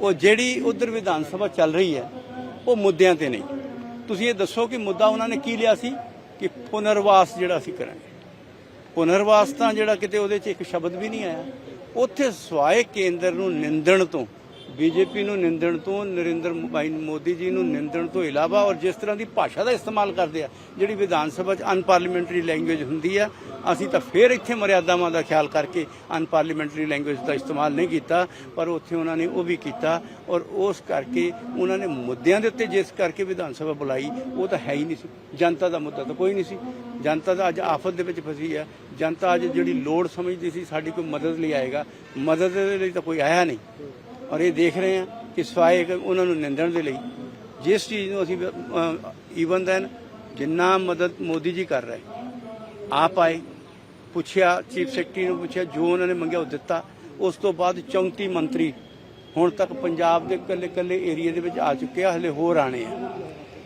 ਉਹ ਜਿਹੜੀ ਉਧਰ ਵਿਧਾਨ ਸਭਾ ਚੱਲ ਰਹੀ ਹੈ, ਉਹ ਮੁੱਦਿਆਂ ਤੇ ਨਹੀਂ। ਤੁਸੀਂ ਇਹ ਦੱਸੋ ਕਿ ਮੁੱਦਾ ਉਹਨਾਂ ਨੇ ਕੀ ਲਿਆ ਸੀ? ਕਿ ਪੁਨਰਵਾਸ ਜਿਹੜਾ ਅਸੀਂ ਕਰਾਂਗੇ। ਪੁਨਰਵਾਸ ਤਾਂ ਜਿਹੜਾ ਕਿਤੇ ਉਹਦੇ 'ਚ ਇੱਕ ਸ਼ਬਦ ਵੀ ਨਹੀਂ ਆਇਆ। ਉੱਥੇ ਸਵਾਏ ਕੇਂਦਰ ਨੂੰ ਨਿੰਦਣ ਤੋਂ, ਬੀਜੇਪੀ ਨੂੰ ਨਿੰਦਣ ਤੋਂ, ਨਰਿੰਦਰ ਭਾਈ ਮੋਦੀ ਜੀ ਨੂੰ ਨਿੰਦਣ ਤੋਂ ਇਲਾਵਾ ਔਰ ਜਿਸ ਤਰ੍ਹਾਂ ਦੀ ਭਾਸ਼ਾ ਦਾ ਇਸਤੇਮਾਲ ਕਰਦੇ ਆ, ਜਿਹੜੀ ਵਿਧਾਨ ਸਭਾ 'ਚ ਅਨਪਾਰਲੀਮੈਂਟਰੀ ਲੈਂਗੁਏਜ ਹੁੰਦੀ ਆ ਅਸੀਂ ਤਾਂ ਫਿਰ ਇੱਥੇ ਮਰਿਆਦਾਵਾਂ ਦਾ ਖਿਆਲ ਕਰਕੇ ਅਨਪਾਰਲੀਮੈਂਟਰੀ ਲੈਂਗੁਏਜ ਦਾ ਇਸਤੇਮਾਲ ਨਹੀਂ ਕੀਤਾ, ਪਰ ਉੱਥੇ ਉਹਨਾਂ ਨੇ ਉਹ ਵੀ ਕੀਤਾ ਔਰ ਉਸ ਕਰਕੇ ਉਹਨਾਂ ਨੇ ਮੁੱਦਿਆਂ ਦੇ ਉੱਤੇ ਜਿਸ ਕਰਕੇ ਵਿਧਾਨ ਸਭਾ ਬੁਲਾਈ, ਉਹ ਤਾਂ ਹੈ ਹੀ ਨਹੀਂ ਸੀ। ਜਨਤਾ ਦਾ ਮੁੱਦਾ ਤਾਂ ਕੋਈ ਨਹੀਂ ਸੀ। ਜਨਤਾ ਦਾ ਅੱਜ ਆਫਤ ਦੇ ਵਿੱਚ ਫਸੀ ਹੈ। ਜਨਤਾ ਅੱਜ ਜਿਹੜੀ ਲੋੜ ਸਮਝਦੀ ਸੀ, ਸਾਡੀ ਕੋਈ ਮਦਦ ਲਈ ਆਏਗਾ, ਮਦਦ ਦੇ ਲਈ ਤਾਂ ਕੋਈ ਆਇਆ ਨਹੀਂ। ਔਰ ਇਹ ਦੇਖ ਰਹੇ ਹਾਂ ਕਿ ਸਵਾਏ ਉਹਨਾਂ ਨੂੰ ਨਿੰਦਣ ਦੇ ਲਈ, ਜਿਸ ਚੀਜ਼ ਨੂੰ ਅਸੀਂ ਈਵਨ ਦੈਨ ਜਿੰਨਾ ਮਦਦ ਮੋਦੀ ਜੀ ਕਰ ਰਹੇ। ਆਪ ਆਏ, ਪੁੱਛਿਆ ਚੀਫ ਸੈਕਟਰੀ ਨੂੰ ਪੁੱਛਿਆ, ਜੋ ਉਹਨਾਂ ਨੇ ਮੰਗਿਆ ਉਹ ਦਿੱਤਾ। ਉਸ ਤੋਂ ਬਾਅਦ 34 ਮੰਤਰੀ ਹੁਣ ਤੱਕ ਪੰਜਾਬ ਦੇ ਕੱਲੇ ਕੱਲੇ ਏਰੀਆ ਦੇ ਵਿੱਚ ਆ ਚੁੱਕੇ ਆ, ਹਲੇ ਹੋਰ ਆਣੇ ਆ।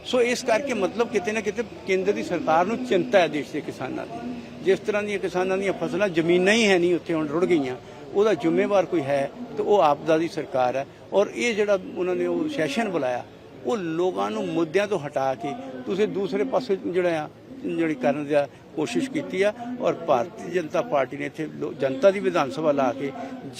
ਸੋ ਇਸ ਕਰਕੇ ਮਤਲਬ ਕਿਤੇ ਨਾ ਕਿਤੇ ਕੇਂਦਰ ਦੀ ਸਰਕਾਰ ਨੂੰ ਚਿੰਤਾ ਹੈ ਦੇਸ਼ ਦੇ ਕਿਸਾਨਾਂ ਦੀ। ਜਿਸ ਤਰ੍ਹਾਂ ਦੀਆਂ ਕਿਸਾਨਾਂ ਦੀਆਂ ਫਸਲਾਂ ਜ਼ਮੀਨਾਂ ਹੀ ਹੈ ਨਹੀਂ, ਉੱਥੇ ਹੁਣ ਰੁੜ ਗਈਆਂ। ਉਹਦਾ ਜ਼ਿੰਮੇਵਾਰ ਕੋਈ ਹੈ ਤੇ ਉਹ ਆਪਦਾ ਦੀ ਸਰਕਾਰ ਹੈ। ਔਰ ਇਹ ਜਿਹੜਾ ਉਹਨਾਂ ਨੇ ਉਹ ਸੈਸ਼ਨ ਬੁਲਾਇਆ, ਉਹ ਲੋਕਾਂ ਨੂੰ ਮੁੱਦਿਆਂ ਤੋਂ ਹਟਾ ਕੇ ਤੁਸੀਂ ਦੂਸਰੇ ਪਾਸੇ ਜਿਹੜਾ ਆ, ਜਿਹੜੀ ਕਰਨ ਦਾ ਕੋਸ਼ਿਸ਼ ਕੀਤੀ ਆ ਔਰ ਭਾਰਤੀ ਜਨਤਾ ਪਾਰਟੀ ਨੇ ਇੱਥੇ ਜਨਤਾ ਦੀ ਵਿਧਾਨ ਸਭਾ ਲਾ ਕੇ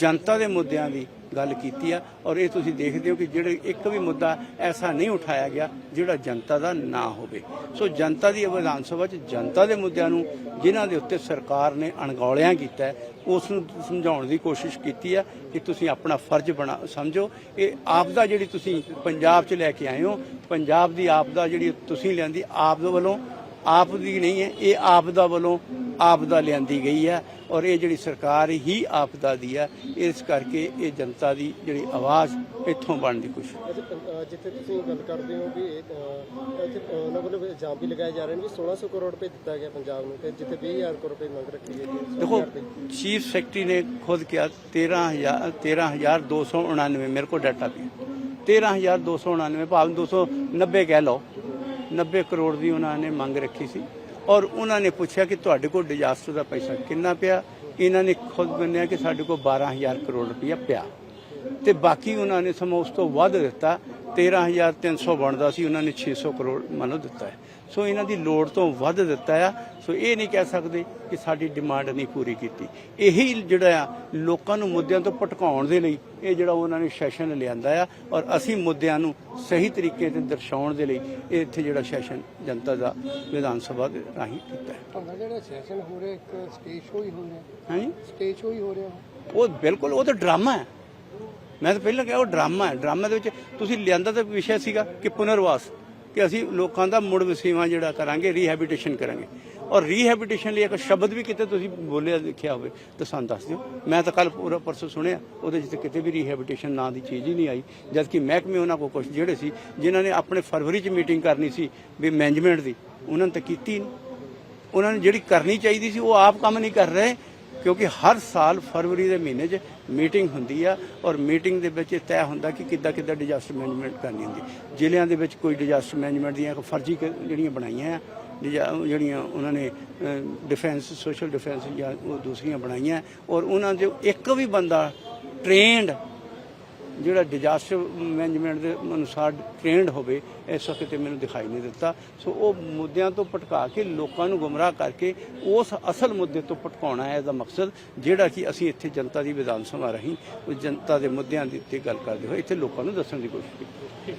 ਜਨਤਾ ਦੇ ਮੁੱਦਿਆਂ ਦੀ ਗੱਲ ਕੀਤੀ ਆ ਔਰ ਇਹ ਤੁਸੀਂ ਦੇਖਦੇ ਹੋ ਕਿ ਜਿਹੜੇ ਇੱਕ ਵੀ ਮੁੱਦਾ ਐਸਾ ਨਹੀਂ ਉਠਾਇਆ ਗਿਆ ਜਿਹੜਾ ਜਨਤਾ ਦਾ ਨਾ ਹੋਵੇ। ਸੋ ਜਨਤਾ ਦੀ ਵਿਧਾਨ ਸਭਾ 'ਚ ਜਨਤਾ ਦੇ ਮੁੱਦਿਆਂ ਨੂੰ ਜਿਨ੍ਹਾਂ ਦੇ ਉੱਤੇ ਸਰਕਾਰ ਨੇ ਅਣਗੌਲਿਆਂ ਕੀਤਾ ਉਸ ਨੂੰ ਸਮਝਾਉਣ ਦੀ ਕੋਸ਼ਿਸ਼ ਕੀਤੀ ਆ ਕਿ ਤੁਸੀਂ ਆਪਣਾ ਫਰਜ਼ ਬਣਾ, ਸਮਝੋ। ਇਹ ਆਪਦਾ ਜਿਹੜੀ ਤੁਸੀਂ ਪੰਜਾਬ 'ਚ ਲੈ ਕੇ ਆਏ ਹੋ, ਪੰਜਾਬ ਦੀ ਆਪਦਾ ਜਿਹੜੀ ਤੁਸੀਂ ਲਿਆਂਦੀ, ਆਪ ਦੇ ਵੱਲੋਂ ਆਪ ਦੀ ਨਹੀਂ ਹੈ ਇਹ ਆਪਦਾ ਵੱਲੋਂ ਆਪਦਾ ਲਿਆਂਦੀ ਗਈ ਹੈ ਔਰ ਇਹ ਜਿਹੜੀ ਸਰਕਾਰ ਹੀ ਆਪਦਾ ਦੀ ਹੈ ਇਸ ਕਰਕੇ ਇਹ ਜਨਤਾ ਦੀ ਜਿਹੜੀ ਆਵਾਜ਼ ਇੱਥੋਂ ਦੀ ਪੰ- ਅਹ ਜਿੱਥੇ ਤੁਸੀਂ ਗੱਲ ਕਰਦੇ ਹੋ ਵੀ ਇੱਥੇ ਉਹਨਾਂ ਵੱਲੋਂ ਇਲਜ਼ਾਮ ਵੀ ਲਗਾਏ ਜਾ ਰਹੇ ਨੇ ਵੀ 1600 ਕਰੋੜ ਰੁਪਏ ਦਿੱਤਾ ਗਿਆ ਪੰਜਾਬ ਨੂੰ ਤੇ ਜਿੱਥੇ 20000 ਕਰੋੜ ਰੁਪਏ ਮੰਗ ਰੱਖੀ ਗਈ ਹੈ ਦੇਖੋ ਚੀਫ ਸੈਕਟਰੀ ਨੇ ਖੁਦ ਕਿਹਾ 13000 13299 ਮੇਰੇ ਕੋਲ ਡਾਟਾ ਵੀ ਹੈ। 13299 ਭਾਵ 290 ਕਹਿ ਲਓ। 90 ਕਰੋੜ ਦੀ ਉਹਨਾਂ ਨੇ ਮੰਗ ਰੱਖੀ ਸੀ ਔਰ ਉਹਨਾਂ ਨੇ ਪੁੱਛਿਆ ਕਿ ਤੁਹਾਡੇ ਕੋਲ ਡਿਜ਼ਾਸਟਰ ਦਾ ਪੈਸਾ ਕਿੰਨਾ ਪਿਆ? ਇਹਨਾਂ ਨੇ ਖੁਦ ਮੰਨਿਆ ਕਿ ਸਾਡੇ ਕੋਲ 12000 ਕਰੋੜ ਰੁਪਇਆ ਪਿਆ। ਤੇ ਬਾਕੀ ਉਹਨਾਂ ਨੇ ਸਮਾਂ ਉਸ ਤੋਂ ਵੱਧ ਦਿੱਤਾ। 13300 ਬਣਦਾ ਸੀ ਉਹਨਾਂ ਨੇ 600 ਕਰੋੜ ਮੰਨ ਦਿੱਤਾ ਹੈ। ਸੋ ਇਹਨਾਂ ਦੀ ਲੋੜ ਤੋਂ ਵੱਧ ਦਿੱਤਾ ਆ। ਸੋ ਇਹ ਨਹੀਂ ਕਹਿ ਸਕਦੇ ਕਿ ਸਾਡੀ ਡਿਮਾਂਡ ਨਹੀਂ ਪੂਰੀ ਕੀਤੀ। ਇਹੀ ਜਿਹੜਾ ਆ ਲੋਕਾਂ ਨੂੰ ਮੁੱਦਿਆਂ ਤੋਂ ਭਟਕਾਉਣ ਦੇ ਲਈ ਇਹ ਜਿਹੜਾ ਉਹਨਾਂ ਨੇ ਸੈਸ਼ਨ ਲਿਆਂਦਾ ਆ ਔਰ ਅਸੀਂ ਮੁੱਦਿਆਂ ਨੂੰ ਸਹੀ ਤਰੀਕੇ ਤੇ ਦਰਸਾਉਣ ਦੇ ਲਈ ਇਹ ਇੱਥੇ ਜਿਹੜਾ ਸੈਸ਼ਨ ਜਨਤਾ ਦਾ ਵਿਧਾਨ ਸਭਾ ਦੇ ਰਾਹੀਂ ਕੀਤਾ ਹੈ। ਜਿਹੜਾ ਸੈਸ਼ਨ ਹੋ ਰਿਹਾ ਇੱਕ ਸਟੇਜ ਸ਼ੋ ਹੀ ਹੋ ਰਿਹਾ। ਹਾਂਜੀ। ਸਟੇਜ ਸ਼ੋ ਹੀ ਹੋ ਰਿਹਾ। ਉਹ ਬਿਲਕੁਲ ਉਹ ਤਾਂ ਡਰਾਮਾ ਹੈ। ਮੈਂ ਤਾਂ ਪਹਿਲਾਂ ਕਿਹਾ ਉਹ ਡਰਾਮਾ ਹੈ, ਡਰਾਮਾ ਦੇ ਵਿੱਚ ਤੁਸੀਂ ਲਿਆਂਦਾ ਤਾਂ ਵਿਸ਼ਾ ਸੀਗਾ ਕਿ ਪੁਨਰਵਾਸ, ਕਿ ਅਸੀਂ ਲੋਕਾਂ ਦਾ ਮੁੜ ਵਸੇਵਾ ਜਿਹੜਾ ਕਰਾਂਗੇ ਰੀਹੈਬਿਟੇਸ਼ਨ ਕਰਾਂਗੇ। ਔਰ ਰੀਹੈਬਿਟੇਸ਼ਨ ਲਈ ਇੱਕ ਸ਼ਬਦ ਵੀ ਕਿਤੇ ਤੁਸੀਂ ਬੋਲਿਆ ਦੇਖਿਆ ਹੋਵੇ, ਤਾਂ ਸਾਨੂੰ ਦੱਸ ਦਿਓ। ਮੈਂ ਤਾਂ ਕੱਲ ਪੂਰਾ ਪਰਸੋਂ ਸੁਣਿਆ, ਉਹਦੇ 'ਚ ਤਾਂ ਕਿਤੇ ਵੀ ਰੀਹੈਬਿਟੇਸ਼ਨ ਨਾਂ ਦੀ ਚੀਜ਼ ਹੀ ਨਹੀਂ ਆਈ ਜਦ ਕਿ ਮਹਿਕਮੇ ਉਹਨਾਂ ਕੋਲ ਕੁਝ ਜਿਹੜੇ ਸੀ, ਜਿਨ੍ਹਾਂ ਨੇ ਆਪਣੇ ਫਰਵਰੀ 'ਚ ਮੀਟਿੰਗ ਕਰਨੀ ਸੀ, ਵੀ ਮੈਨੇਜਮੈਂਟ ਦੀ, ਉਹਨਾਂ ਨੇ ਤਾਂ ਕੀਤੀ ਨਹੀਂ ਉਹਨਾਂ ਨੇ ਜਿਹੜੀ ਕਰਨੀ ਚਾਹੀਦੀ ਸੀ, ਉਹ ਆਪ ਕੰਮ ਨਹੀਂ ਕਰ ਰਹੇ ਕਿਉਂਕਿ ਹਰ ਸਾਲ ਫਰਵਰੀ ਦੇ ਮਹੀਨੇ 'ਚ ਮੀਟਿੰਗ ਹੁੰਦੀ ਆ ਔਰ ਮੀਟਿੰਗ ਦੇ ਵਿੱਚ ਇਹ ਤੈਅ ਹੁੰਦਾ ਕਿ ਕਿੱਦਾਂ ਕਿੱਦਾਂ ਡਿਜ਼ਾਸਟਰ ਮੈਨੇਜਮੈਂਟ ਕਰਨੀ ਹੁੰਦੀ। ਜ਼ਿਲ੍ਹਿਆਂ ਦੇ ਵਿੱਚ ਕੋਈ ਡਿਜ਼ਾਸਟਰ ਮੈਨੇਜਮੈਂਟ ਦੀਆਂ ਫਰਜ਼ੀ ਜਿਹੜੀਆਂ ਬਣਾਈਆਂ ਆ ਡਿਜਾ- ਜਿਹੜੀਆਂ ਉਹਨਾਂ ਨੇ ਡਿਫੈਂਸ ਸੋਸ਼ਲ ਡਿਫੈਂਸ ਜਾਂ ਉਹ ਦੂਸਰੀਆਂ ਬਣਾਈਆਂ ਔਰ ਉਹਨਾਂ ਦੇ ਇੱਕ ਵੀ ਬੰਦਾ ਟ੍ਰੇਨਡ ਜਿਹੜਾ ਡਿਜ਼ਾਸਟਰ ਮੈਨੇਜਮੈਂਟ ਦੇ ਅਨੁਸਾਰ ਟ੍ਰੇਨਡ ਹੋਵੇ, ਇਸ ਵਕਤ ਤੇ ਮੈਨੂੰ ਦਿਖਾਈ ਨਹੀਂ ਦਿੱਤਾ। ਸੋ ਉਹ ਮੁੱਦਿਆਂ ਤੋਂ ਭਟਕਾ ਕੇ ਲੋਕਾਂ ਨੂੰ ਗੁੰਮਰਾਹ ਕਰਕੇ ਉਸ ਅਸਲ ਮੁੱਦੇ ਤੋਂ ਭਟਕਾਉਣਾ ਹੈ ਇਹਦਾ ਮਕਸਦ, ਜਿਹੜਾ ਕਿ ਅਸੀਂ ਇੱਥੇ ਜਨਤਾ ਦੀ ਵਿਧਾਨ ਸਭਾ ਰਹੀ, ਉਹ ਜਨਤਾ ਦੇ ਮੁੱਦਿਆਂ ਦੇ ਉੱਤੇ ਗੱਲ ਕਰਦੇ ਹੋਏ ਇੱਥੇ ਲੋਕਾਂ ਨੂੰ ਦੱਸਣ ਦੀ ਕੋਸ਼ਿਸ਼ ਕੀਤੀ।